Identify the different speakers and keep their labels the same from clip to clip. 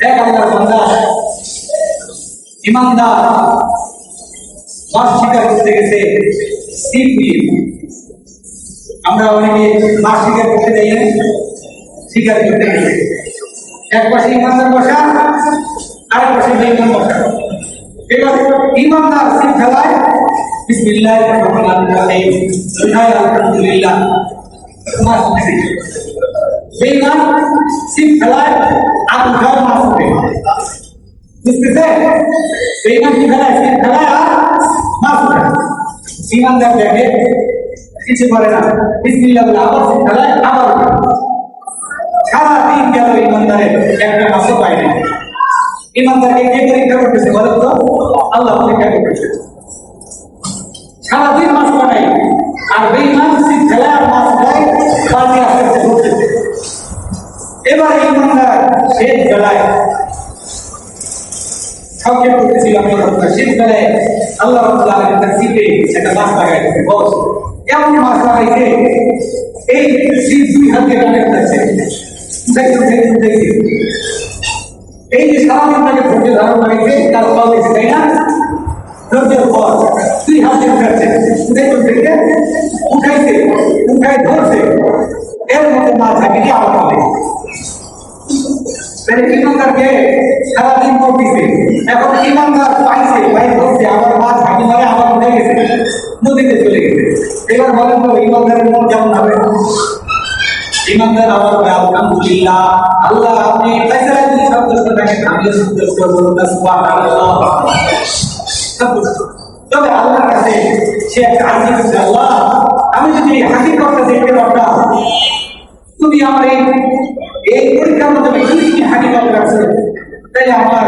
Speaker 1: এক আল্লাহর করতে গেছে নিয়ে আমরা অনেকে মাছ শিকার করতে যাই শিকার করতে এক পাশে ইমানদার বসা আর এক পাশে বেইমান বসা। এবার ইমানদার ছিপ ফেলায় বিসমিল্লাহ রহমান রহিম। আলহামদুলিল্লাহ। মাছ বেইমান ছিপ ফেলায় উঠাও মাছ ধরে বুঝতেছে বেইমান কি ফেলায় ছিপ ফেলায় আর মাছ ধরে ইমানদার দেখে কিছু করে না। বিসমিল্লাহ বলে আবার ফেলায় আবার সারাদিন গেল ইমানদারের একটা মাসও পায় না ইমানদারকে কে পরীক্ষা করতেছে বলো তো? আল্লাহ পরীক্ষা করতেছে। সারাদিন আর বেইমান সিট খেলা আর মাছ বেলায় সংক্ষেপ করতেছিল আমি কথা শেষ বেলায় আল্লাহ রাব্বুল তার সিটে একটা মাছ লাগাইছে বস। এমন মাছ লাগাইছে এই সিট দুই হাতে টানে যাচ্ছে দেখুন দেখুন দেখুন এই যে সারাদিন তাকে ধৈর্য ধারণ করেছে, তার ফল দিচ্ছে, তাই না? ধৈর্যের ফল দুই হাতে উঠাচ্ছে দেখুন দেখে উঠাইছে উঠাই ধরছে। এর মধ্যে না থাকে আবার হবে তাহলে ইমানদারকে সারাদিন করতেছে এখন ইমানদার পাইছে, পাই ধরছে আবার মাছ হাঁটি মারে আবার উঠে গেছে, নদীতে চলে গেছে। এবার বলেন তো, ইমানদারের মন কেমন হবে? ইমানদার আবার বলে, আলহামদুলিল্লাহ, আল্লাহ আপনি ফয়সালা দিয়ে সব দোষটাকে কামিয়ে সন্তুষ্ট করুন না সুবহানাল্লাহ। তবে আল্লাহর কাছে সে করছে, আল্লাহ, আমি যদি হাকিকতটা দেখতে পারতাম তুমি আমার এই পরীক্ষার মধ্যে যদি তুমি হাকিকত রাখছো তাহলে আমার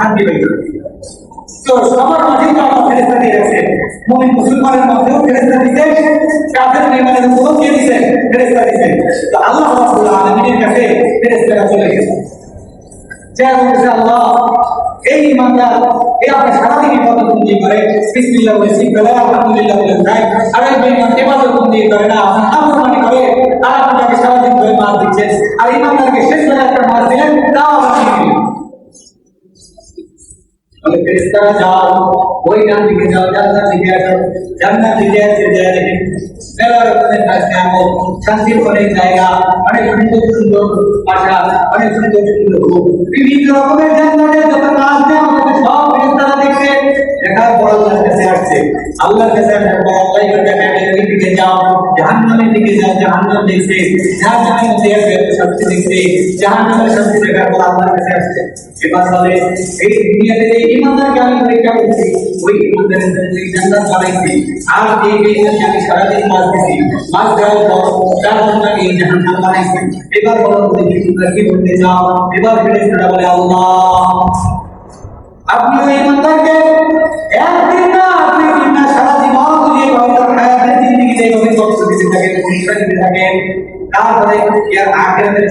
Speaker 1: শান্তি পেয়ে তো সবার মাঝেই তো আমার ফেরেস্তা দিয়ে রাখছে মুমিন মুসলমানের মধ্যেও ফেরেস্তা দিতে কাফের বেঈমানের মধ্যেও কে দিছে? ফেরেস্তা দিছে। তো আল্লাহ রাব্বুল আলামিনের কাছে ফেরেস্তারা চলে গেছে। আলহামদুলিল্লাহ করে আর ইমানদারকে শেষ বেলা একটা মার দিলেন। বলে ফেরেশতারা যাও, ওই ডান দিকে যাও, জান্নাত দিকে আসো, জান্নাত দিকে এসে যায় দেখেন মেলা রকমের কাজ আমো শান্তির অনেক জায়গা, অনেক সুন্দর সুন্দর ভাষা অনেক সুন্দর সুন্দর বিভিন্ন রকমের জান্নাতের যত কাজ আমাদের সব ফেরেশতারা দেখবে দেখার পর আল্লাহর কাছে আসছে আল্লাহর কাছে আসার পর আল্লাহ বলতে ওই দিকে যাও জাহান্নামের দিকে যাও জাহান্নাম দেখছে জাহান্নামের মধ্যে আছে শান্তি দেখছে। জাহান্নামের শান্তি দেখার পর আল্লাহর কাছে আসছে। এবার বলে এই দুনিয়াতে যে ইমানদারকে আমি পরীক্ষা করছি ওই ইমানদারের জন্য এই জান্নাত বানাইছি, আর এই বেঈমানকে আমি সারাদিন মাছ দিছি, মাছ দেওয়ার পর তার জন্য আমি এই জাহান্নাম বানাইছি? এবার বলো, তুমি তোমরা কি বলতে চাও? এবার ফেরেশতারা বলে, আল্লাহ। আপনি ওই ইমানদারকে একদিন না, আপনি না সারা জীবন দিয়ে তার হায়াতের এইভাবে কষ্ট দিতে থাকেন পরীক্ষা দিতে থাকেন। তারপরে এর আখেরাতের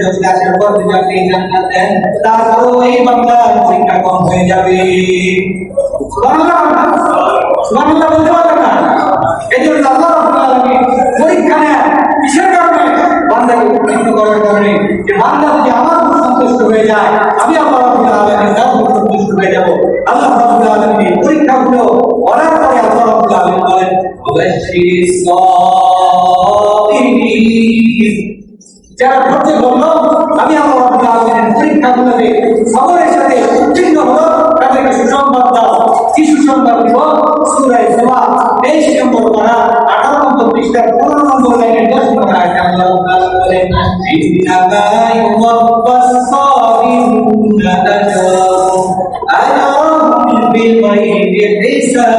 Speaker 1: ওই বান্দার কম হয়ে যাবে। না? এই পরীক্ষা নেন, কিসের কারণে? বান্দাকে করার কারণে। যে আমার সন্তুষ্ট হয়ে যায়। আমি আল্লাহ রাব্বুল আলামিন তার উপর সন্তুষ্ট হয়ে যাব। আল্লাহ রাব্বুল আলামিন এই পরীক্ষাগুলো করার পরে আল্লাহ রাব্বুল আলামিন বলেন ওয়াবাশশিরিস সাবিরিন যারা ধৈর্য ধরলো, আমি আল্লাহ রাব্বুল আলামিনের পরীক্ষাগুলোতে সবরের সাথে উত্তীর্ণ হলো। তাদেরকে সুসংবাদ দাও। কি সুসংবাদ দিব। সূরা সবা 23 নম্বর পারা 18 নম্বর পৃষ্ঠার 15 নম্বর লাইনের 10 নম্বর আয়াতে আল্লাহ সাবিরুনা আজরাহুম আজরাহুম বিগাইরি হিসাব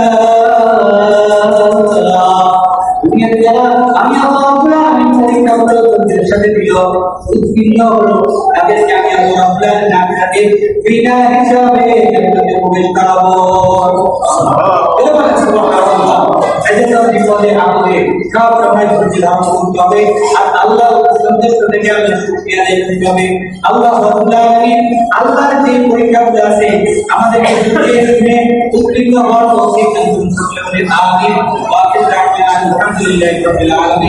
Speaker 1: দুনিয়াতে যারা আমি আল্লাহ আলামিন পরীক্ষা করল তোমাদের সাথে দিল উৎকীর্ণ হলো তাদেরকে আমি প্রবেশ করাবো বিপদে আপদে সব সময় ধৈর্য ধারণ করতে হবে। আর আল্লাহ সন্তুষ্ট থেকে আমি শুকরিয়া আদায় করতে হবে। আল্লাহ রাব্বুল আলামিন আল্লাহর যে পরীক্ষাগুলো আছে, আমাদেরকে বুঝিয়ে শুনে উৎকীর্ণ হওয়ার তৌফিক দান করুন। সকলে বলে আমিন। ওয়া আখির দাওয়ানা আলহামদুলিল্লাহি রাব্বিল আলামিন।